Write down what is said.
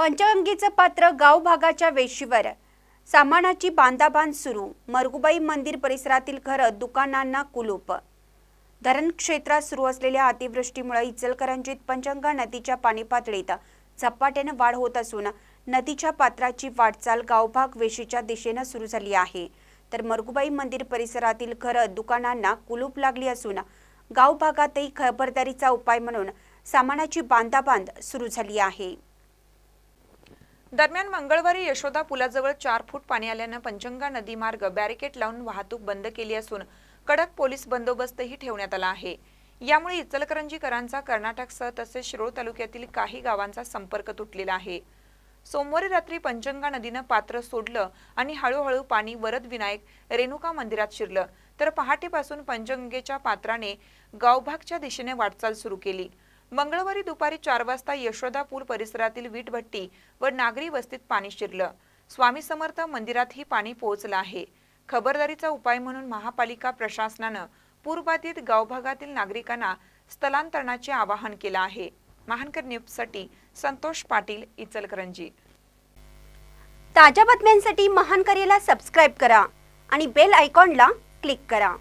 पंचगंगेचं पात्र गाव भागाच्या वेशीवर सामानाची बांधाबांध सुरू. मरगुबाई मंदिर परिसरातील घरं दुकानांना कुलूप. धरण क्षेत्रात सुरू असलेल्या अतिवृष्टीमुळे इचलकरंजीत पंचगंगा नदीच्या पाणी पातळीत झपाट्यानं वाढ होत असून नदीच्या पात्राची वाटचाल गावभाग वेशीच्या दिशेनं सुरू झाली आहे. तर मरगुबाई मंदिर परिसरातील घरं दुकानांना कुलूप लागली असून गाव भागातही खबरदारीचा उपाय म्हणून सामानाची बांधाबांध सुरू झाली आहे. दरम्यान मंगळवारी यशोदा पुलाजवळ चार फूट पाणी आल्यानं पंचंगा नदी मार्ग बॅरिकेड लावून वाहतूक बंद केली असून कडक पोलीस बंदोबस्तही ठेवण्यात आला आहे. यामुळे इचलकरंजीकरांचा कर्नाटकसह तसेच शिरोळ तालुक्यातील काही गावांचा संपर्क तुटलेला आहे. सोमवारी रात्री पंचंगा नदीनं पात्र सोडलं आणि हळूहळू पाणी वरद विनायक रेणुका मंदिरात शिरलं तर पहाटेपासून पंचंगेच्या पात्राने गावभागच्या दिशेने वाटचाल सुरू केली. मंगळवारी दुपारी चार वाजता यशोदा पूल परिसरातील वीटभट्टी व नागरी वस्तीत पाणी शिरलं. स्वामी समर्थ मंदिरातही पाणी पोहोचलं आहे. खबरदारीचा उपाय म्हणून महापालिका प्रशासनानं पूरबाधित गावभागातील नागरिकांना स्थलांतरणाचे आवाहन केलं आहे. महानकर न्यूजसाठी संतोष पाटील इचलकरंजी. ताज्या बातम्यांसाठी महानकरीला सबस्क्राईब करा आणि बेल आयकॉनला क्लिक करा.